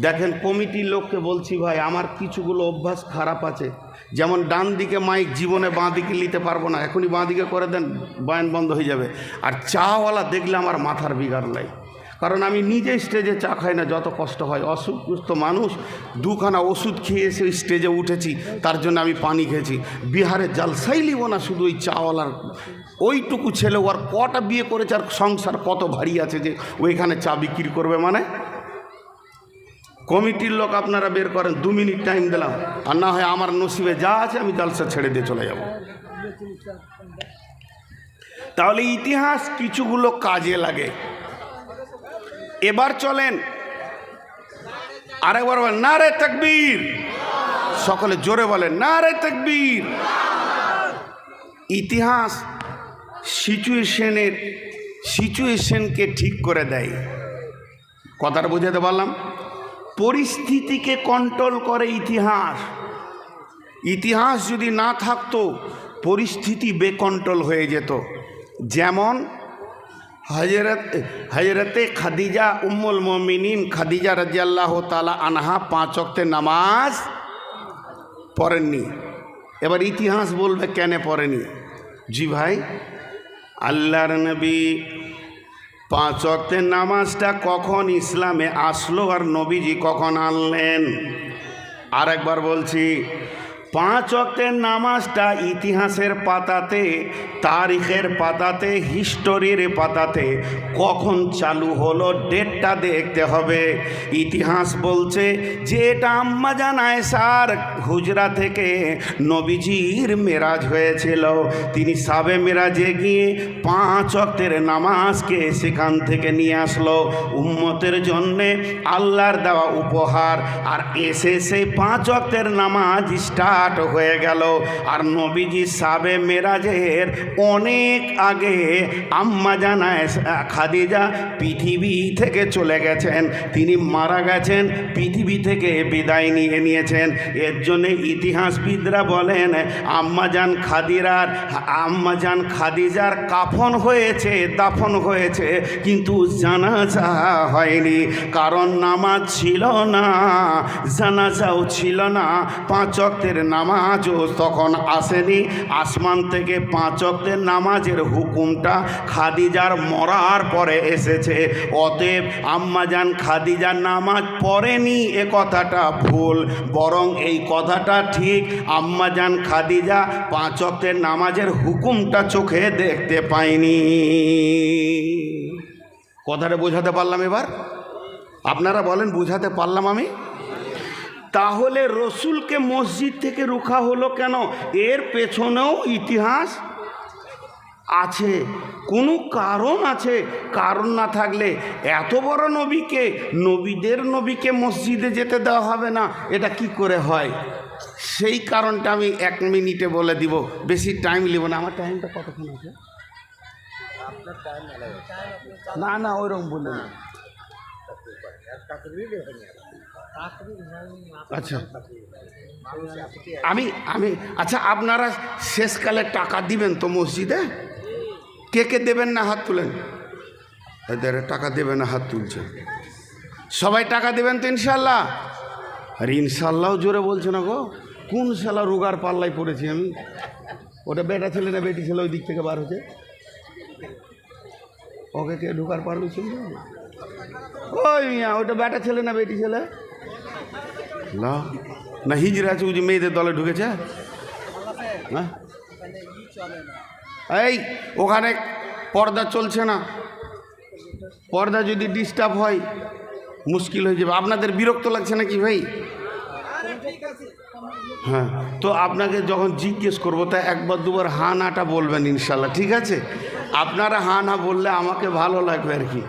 দেখেন কমিটির লোককে বলছি ভাই, আমার কিছুগুলো অভ্যাস খারাপ আছে। যেমন ডান দিকে মাইক জীবনে বাঁ দিকে নিতে পারব না, এখনই বাঁ দিকে করে দেন, বয়ান বন্ধ হয়ে যাবে। আর চাওয়ালা দেখলে আমার মাথার বিগার লাই কারণ আমি নিজে স্টেজে চা খাই না, যত কষ্ট হয়। অসুস্থ মানুষ, দুখানা ওষুধ খেয়ে এসে স্টেজে উঠেছি, তার জন্য আমি পানি খেয়েছি। বিহারে জালসাই লিব না শুধু ওই চাওয়ালার। ওইটুকু ছেলে ওর কটা বিয়ে করেছে আর সংসার কত ভারী আছে যে, ওইখানে চা বিক্রি করবে মানে? কমিটির লোক আপনারা বের করেন, দু মিনিট টাইম দিলাম। আর না হয় আমার নসিবে যা আছে আমি জালসা ছেড়ে দিয়ে চলে যাব। তাহলে ইতিহাস কিছুগুলো কাজে লাগে। এবার চলেন, আরেকবার বলেন না রে তকবীর। সকলে জোরে বলেন না রে তকবীর। ইতিহাস সিচুয়েশনের সিচুয়েশনকে ঠিক করে দেয়। কথাটা বুঝাতে পারলাম? পরিস্থিতিকে কন্ট্রোল করে ইতিহাস। ইতিহাস যদি না থাকতো, পরিস্থিতি বেকন্ট্রোল হয়ে যেত। যেমন হজরত, হজরতে খাদিজা উম্মুল মমিনিন, খাদিজা রাজিয়াল্লাহ তালা আনহা পাঁচ অক্তে নামাজ পড়েননি। এবার ইতিহাস বলবে কেন পড়েনি? জি ভাই, আল্লাহর নবী পাঁচ অক্তের নামাজটা কখন ইসলামে আসলো আর নবীজি কখন আনলেন? আর একবার বলছি পাঁচ অক্তের নামাজটা ইতিহাসের পাতাতে, তারিখের পাতাতে, হিস্টোরির পাতাতে কখন চালু হলো, ডেটটা দেখতে হবে। ইতিহাস বলছে যে এটা আম্মা জানায় সার হুজরা থেকে নবীজির মেরাজ হয়েছিল। তিনি সাবে মেরাজে গিয়ে পাঁচ অক্তের নামাজকে সেখান থেকে নিয়ে আসলো। উম্মতের জন্যে আল্লাহর দেওয়া উপহার। আর এসে সেই পাঁচ অক্তের নামাজ স্টার্ট হয়ে গেল। আর নবীজি সাবে মেরাজের অনেক আগে আম্মা জানায়, খাদিজা পৃথিবী থেকে চলে গেছেন। তিনি মারা গেছেন, পৃথিবী থেকে বিদায় নিয়ে নিয়েছেন। এর জন্যে ইতিহাসবিদরা বলেন আম্মাজান খাদিরার আম্মাজান খাদিজার কাফন হয়েছে, দাফন হয়েছে, কিন্তু জানাজা হয়নি। কারণ নামাজ ছিল না, জানাজাও ছিল না, পাঁচ অক্তের নামাজও তখন আসেনি। আসমান থেকে পাঁচ অক্তের নামাজের হুকুমটা খাদিজার মরার পরে এসেছে। অতএব আম্মাজান খাদিজার নামাজ পড়েনি, এ কথাটা ভুল। বরং এই কথাটা ঠিক আম্মাজান খাদিজা পাঁচ অক্তের নামাজের হুকুমটা চোখে দেখতে পায়নি। কথাটা বোঝাতে পারলাম এবার? আপনারা বলেন, বুঝাতে পারলাম আমি? তাহলে রসুলকে মসজিদ থেকে রুখা হলো কেন? এর পেছনেও ইতিহাস আছে, কোনো কারণ আছে। কারণ না থাকলে এত বড় নবীকে, নবীদের নবীকে মসজিদে যেতে দেওয়া হবে না, এটা কি করে হয়? সেই কারণটা আমি এক মিনিটে বলে দিব, বেশি টাইম নেব না। আমার টাইমটা কতক্ষণ আছে? না না, ওইরকম বলে না আচ্ছা। আমি আমি আচ্ছা আপনারা শেষকালে টাকা দিবেন তো মসজিদে? কে কে দেবেন না হাত তুলেন? এদের টাকা দেবে না হাত তুলছে। সবাই টাকা দেবেন তো ইনশাল্লাহ? আর ইনশাল্লাহ জোরে বলছে না গো। কোন শালা রোগার পাল্লায় পড়েছি আমি ওটা বেটা ছেলে না বেটি ছেলে ওই দিক থেকে বার হচ্ছে ওকে কে ঢোকার পারল শুনবে ওই মিয়া ওটা বেটা ছেলে না বেটি ছেলে? না না, হিজড়া আছে যে মেয়েদের দলে ঢুকেছে? হ্যাঁ এই, ওখানে পর্দা চলছে না। পর্দা যদি ডিস্টার্ব হয়, মুশকিল হয়ে যাবে। আপনাদের বিরক্ত লাগছে নাকি ভাই? হ্যাঁ তো আপনাকে যখন জিজ্ঞেস করব, তা একবার দুবার হা নাটা বলবেন ইনশাল্লাহ, ঠিক আছে? আপনারা হা, না বললে আমাকে ভালো লাগবে আর কি।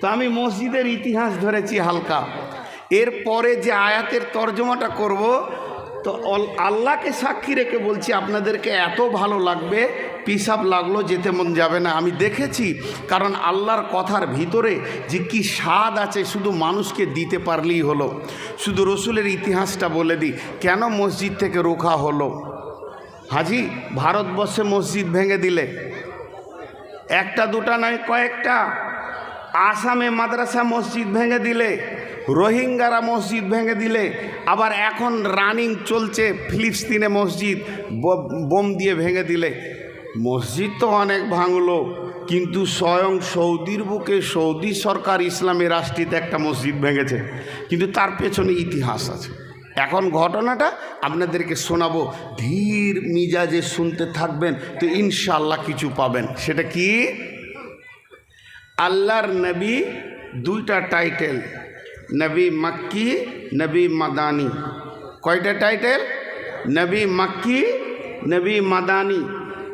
তো আমি মসজিদের ইতিহাস ধরেছি হালকা। এরপরে যে আয়াতের তর্জমাটা করব, তো আল্লাহকে সাক্ষী রেখে বলছি, আপনাদেরকে এত ভালো লাগবে পিসাব লাগল, যেতে মন যাবে না। আমি দেখেছি, কারণ আল্লাহর কথার ভিতরে যে কি স্বাদ আছে, শুধু মানুষকে দিতে পারলেই হলো। শুধু রসুলের ইতিহাসটা বলে দিই, কেন মসজিদ থেকে রোখা হলো? হাজি, ভারতবর্ষে মসজিদ ভেঙে দিলে। একটা দুটা নয়, কয়েকটা। আসামে মাদ্রাসা মসজিদ ভেঙে দিলে। রোহিঙ্গারা মসজিদ ভেঙে দিলে, আবার এখন রানিং চলছে ফিলিস্তিনে মসজিদ বোম দিয়ে ভেঙে দিলে। মসজিদ তো অনেক ভাঙলো, কিন্তু স্বয়ং সৌদির বুকে সৌদি সরকার ইসলামী রাষ্ট্রীতে একটা মসজিদ ভেঙেছে। কিন্তু তার পেছনে ইতিহাস আছে। এখন ঘটনাটা আপনাদেরকে শোনাবো। ধীর মিজাজে শুনতে থাকবেন, তো ইনশাল্লাহ কিছু পাবেন। সেটা কি? আল্লাহর নবী দুইটা টাইটেল নবী মাক্কি, নবী মাদানি। কয়টা টাইটেল? নবী মাক্কি, নবী মাদানি।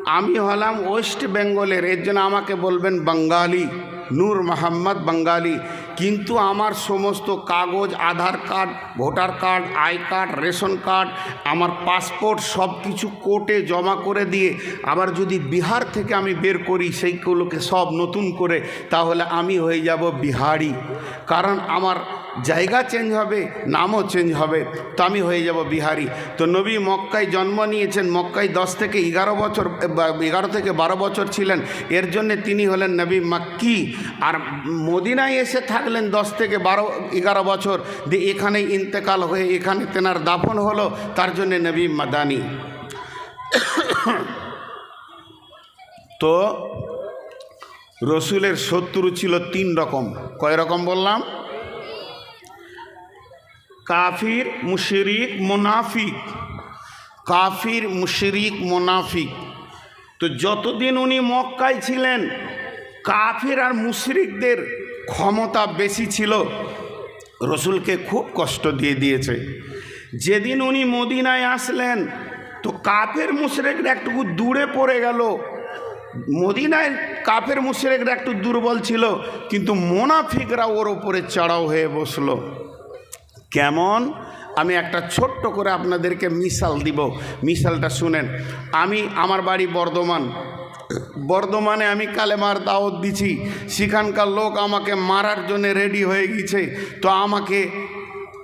আমি হলাম ওয়েস্ট বেঙ্গলের, এর জন্য আমাকে বলবেন বাঙ্গালি নূর মোহাম্মদ বাঙ্গালি কিন্তু আমার সমস্ত কাগজ, Aadhaar card, voter card, I card, ration card, আমার পাসপোর্ট সব কিছু কোর্টে জমা করে দিয়ে আবার যদি বিহার থেকে আমি বের করি, সেইগুলোকে সব নতুন করে, তাহলে আমি হয়ে যাব বিহারি। কারণ আমার জায়গা চেঞ্জ হবে, নামও চেঞ্জ হবে তো আমি হয়ে যাব বিহারি। তো নবী মক্কায় জন্ম নিয়েছেন, মক্কায় দশ থেকে এগারো বছর এগারো থেকে বারো বছর ছিলেন। এর জন্যে তিনি হলেন নবী মাক্কি। আর মদিনায় এসে থাকলেন দশ থেকে বারো, এগারো বছর। দিয়ে এখানে ইন্তেকাল হয়ে এখানে তেনার দাফন হলো, তার জন্যে নবী মাদানি। তো রসুলের শত্রু ছিল তিন রকম। কয় রকম বললাম? কাফির, মুশরিক, মুনাফিক। কাফির, মুশরিক, মুনাফিক। তো যতদিন উনি মক্কায় ছিলেন, কাফির আর মুশরিকদের ক্ষমতা বেশি ছিল। রসুলকে খুব কষ্ট দিয়ে দিয়েছে। যেদিন উনি মদিনায় আসলেন, তো কাফের, মুশরেকরা একটু দূরে পড়ে গেল। মদিনায় কাফের, মুশরেকরা একটু দুর্বল ছিল, কিন্তু মোনাফিকরা ওর ওপরে চড়াও হয়ে বসল। কেমন? আমি একটা ছোট্ট করে আপনাদেরকে মিশাল দিব। মিশালটা শুনেন, আমি আমার বাড়ি বর্ধমান। বর্ধমানে আমি কালেমার দাওয়াত দিছি। সেখানকার লোক আমাকে মারার জন্য রেডি হয়ে গেছে। তো আমাকে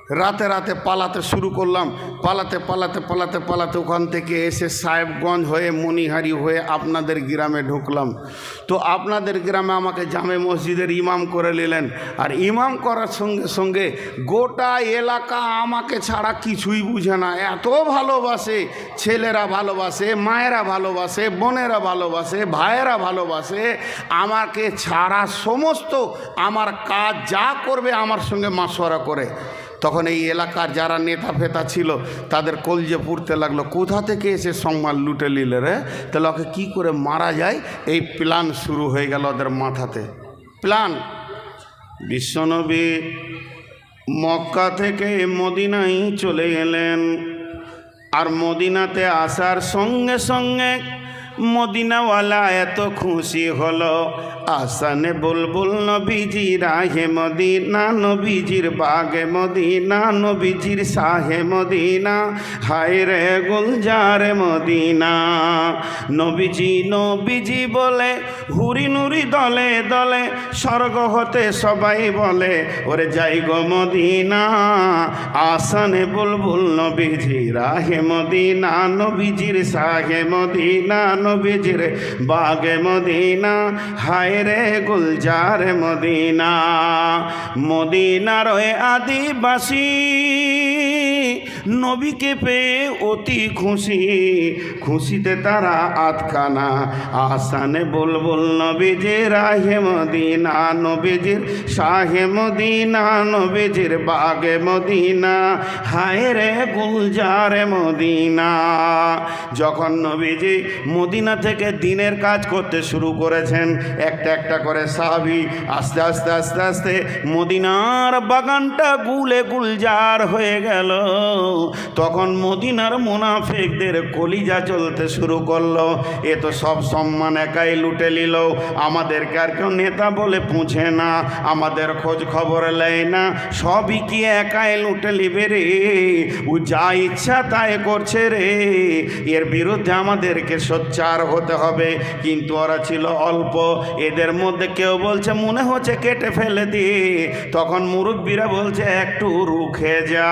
রাতে রাতে পালাতে শুরু করলাম। পালাতে পালাতে পালাতে পালাতে ওখান থেকে এসে সাহেবগঞ্জ হয়ে মণিহারি হয়ে আপনাদের গ্রামে ঢুকলাম। তো আপনাদের গ্রামে আমাকে জামে মসজিদের ইমাম করে নিলেন। আর ইমাম করার সঙ্গে সঙ্গে গোটা এলাকা আমাকে ছাড়া কিছুই বুঝে না। এত ভালোবাসে, ছেলেরা ভালোবাসে, মায়েরা ভালোবাসে, বোনেরা ভালোবাসে, ভাইয়েরা ভালোবাসে, আমাকে ছাড়া সমস্ত আমার কাজ যা করবে আমার সঙ্গে মাসোয়ারা করে। তখন এই এলাকার যারা নেতা ফেতা ছিল, তাদের কলজে পুড়তে লাগল। কোথা থেকে এসে সম্মান লুটে নিলে রে? তাহলে ওকে কী করে মারা যায়? এই প্ল্যান শুরু হয়ে গেল ওদের মাথাতে। প্ল্যান। বিশ্বনবী মক্কা থেকে মদিনায় চলে গেলেন। আর মদিনাতে আসার সঙ্গে সঙ্গে মদিনাওয়ালা এত খুশি হলো। আসানে বুলবুল নবীজি রাহে মদিনা, নবীজির বাগে মদিনা, নবীজির সাহে মদিনা, হায় রে গুলজারে মদিনা। নবীজি নবীজি বলে, হুরি নুরি দলে দলে স্বর্গ হতে সবাই বলে, ওরে যাই গো মদিনা। আসানে বুলবুল নবীজি রাহে মদিনা, নবীজির সাহে মদিনা নবীজির বাগে মদিনা। হায় রে গুলজার মদিনা। মদিনা রয়ে আদিবাসী নবীকে পেয়ে অতি খুশি। খুশিতে তারা আতখানা আসানে বুলবুল নবীজির রাহে মদিনা, নবীজির শাহে মদিনা, নবীজির বাগে মদিনা, হায় রে গুলজারে মদিনা। যখন নবীজি মদিনা থেকে দিনের কাজ করতে শুরু করেছেন, একটা একটা করে সাহাবি আস্তে আস্তে আস্তে আস্তে মদিনার বাগানটা গুলে গুলজার হয়ে গেল। তখন মদিনার মুনাফেকদের কলিজা চলতে শুরু করল। এ তো সব সম্মান একাই লুটে নিল। আমাদেরকে আর কেউ নেতা বলে পুঁছে না। আমাদের খোঁজ খবর নেয় না। সবই কি একাই লুটে নিবে রে? ও যা ইচ্ছা তাই করছে রে। এর বিরুদ্ধে আমাদেরকে সোচ্চার হতে হবে। কিন্তু ওরা ছিল অল্প। এদের মধ্যে কেউ বলছে, মনে হচ্ছে কেটে ফেলে দি। তখন মুরব্বীরা বলছে, একটু রুখে যা।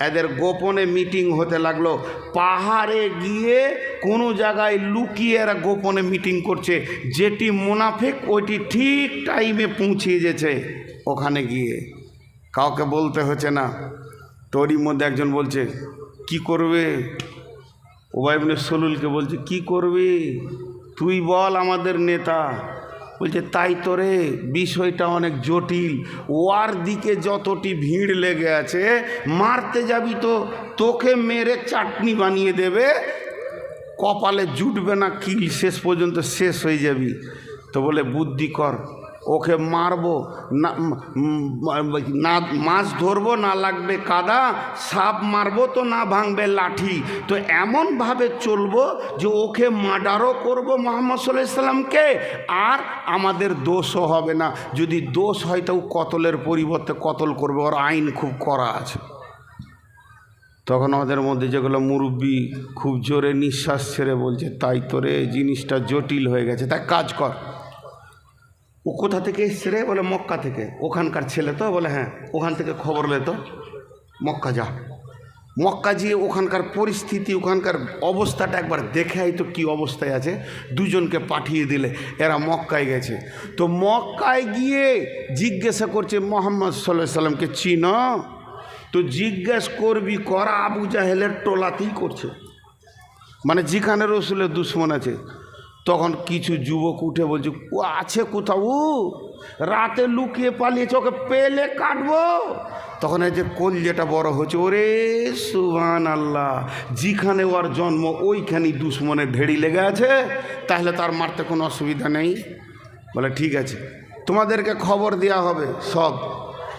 এদের গোপনে মিটিং হতে লাগল। পাহাড়ে গিয়ে কোনো জায়গায় লুকিয়ে এরা গোপনে মিটিং করছে। যেটি মুনাফেক ওইটি ঠিক টাইমে পৌঁছিয়ে যেছে ওখানে গিয়ে। কাউকে বলতে হচ্ছে না। তোরই মধ্যে একজন বলছে, কি করবে? ওবাইবনে সলুলকে বলছে, কি করবে? তুই বল আমাদের নেতা। বলছে, তাই তোরে বিষয়টা অনেক জটিল। ওয়ার দিকে যতটি ভিড় লেগে আছে, মারতে যাবি তো, তোকে মেরে চাটনি বানিয়ে দেবে। কপালে জুটবে না, কিল শেষ পর্যন্ত শেষ হয়ে যাবি। তো বলে, বুদ্ধি কর। ওকে মারবো, না মাছ ধরবো, না লাগবে কাদা, সাপ মারবো তো না ভাঙবে লাঠি। তো এমনভাবে চলবো যে ওকে মার্ডারও করব মোহাম্মদ সাল্লাহ আর আমাদের দোষও হবে না। যদি দোষ হয় তো কতলের পরিবর্তে কতল করবে, ওর আইন খুব করা আছে। তখন আমাদের মধ্যে যেগুলো মুরব্বী খুব জোরে নিঃশ্বাস ছেড়ে বলছে, তাই তোরে জিনিসটা জটিল হয়ে গেছে তাই কাজ কর। ও কোথা থেকে এসছে রে? বলে মক্কা থেকে। ওখানকার ছেলে তো? বলে হ্যাঁ ওখান থেকে খবর লে তো। মক্কা যা। মক্কা গিয়ে ওখানকার পরিস্থিতি, ওখানকার অবস্থাটা একবার দেখে তো কী অবস্থায় আছে। দুজনকে পাঠিয়ে দিলে, এরা মক্কায় গেছে। তো মক্কায় গিয়ে জিজ্ঞাসা করছে, মোহাম্মদ সাল্লাহ সাল্লামকে চিন? তো জিজ্ঞেস করবি, করা আবু জাহেলের টোলাতেই করছে। মানে যেখানে রসুলের দুশ্মন আছে। তখন কিছু যুবক উঠে বলছে, ও আছে কোথাও? রাতে লুকিয়ে পালিয়েছে, ওকে পেলে কাটবো? তখন এই যে কোল যেটা বড় হচ্ছে ওরে সুহান আল্লাহ যেখানে ওর জন্ম, ওইখানেই দুশ্মনের ঢেড়ি লেগে আছে, তাহলে তার মারতে কোনো অসুবিধা নেই। বলে, ঠিক আছে, তোমাদেরকে খবর দেওয়া হবে, সব।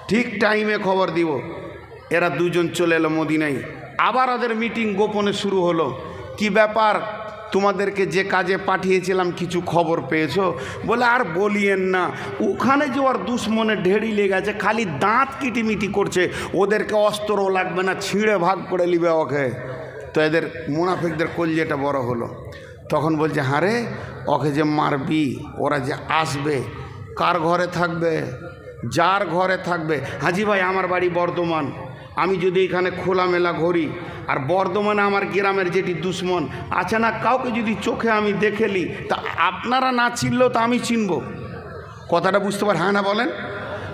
ঠিক টাইমে খবর দিব। এরা দুজন চলে এলো মদিনায়। আবার ওদের মিটিং গোপনে শুরু হলো। কি ব্যাপার? তোমাদেরকে যে কাজে পাঠিয়েছিলাম কিছু খবর পেয়েছ? বলে, আর বলিয়েন না। ওখানে যে ওর দুশ্মনে ঢেড়ি লেগে আছে খালি দাঁত কিটিমিটি করছে, ওদেরকে অস্ত্রও লাগবে না, ছিঁড়ে ভাগ করে নিবে ওকে। তো এদের মুনাফিকদের কলজেটা বড় হলো। তখন বলছে হ্যাঁ রে, ওকে যে মারবি, ওরা যে আসবে, কার ঘরে থাকবে? যার ঘরে থাকবে? হাজি ভাই, আমার বাড়ি বর্ধমান। আমি যদি এখানে খোলামেলা ঘুরি আর বর্ধমানে আমার গ্রামের যেটি দুশ্মন, আছে না কাউকে যদি চোখে আমি দেখেলি তা আপনারা না চিনলেও তা আমি চিনব। কথাটা বুঝতে পার হ্যাঁ না বলেন?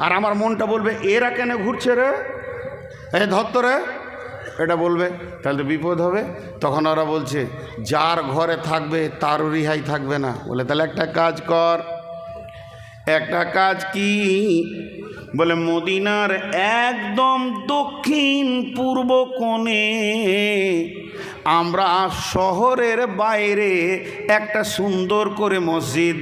আর আমার মনটা বলবে, এরা কেন ঘুরছে রে? এ ধত্ত রে। এটা বলবে, তাহলে তো বিপদ হবে। তখন ওরা বলছে, যার ঘরে থাকবে, তারও রিহাই থাকবে না। বলে, তাহলে একটা কাজ কর, একটা কাজ কি? বলে মদিনার একদম দক্ষিণ পূর্ব কোণে আমরা শহরের বাইরে একটা সুন্দর করে মসজিদ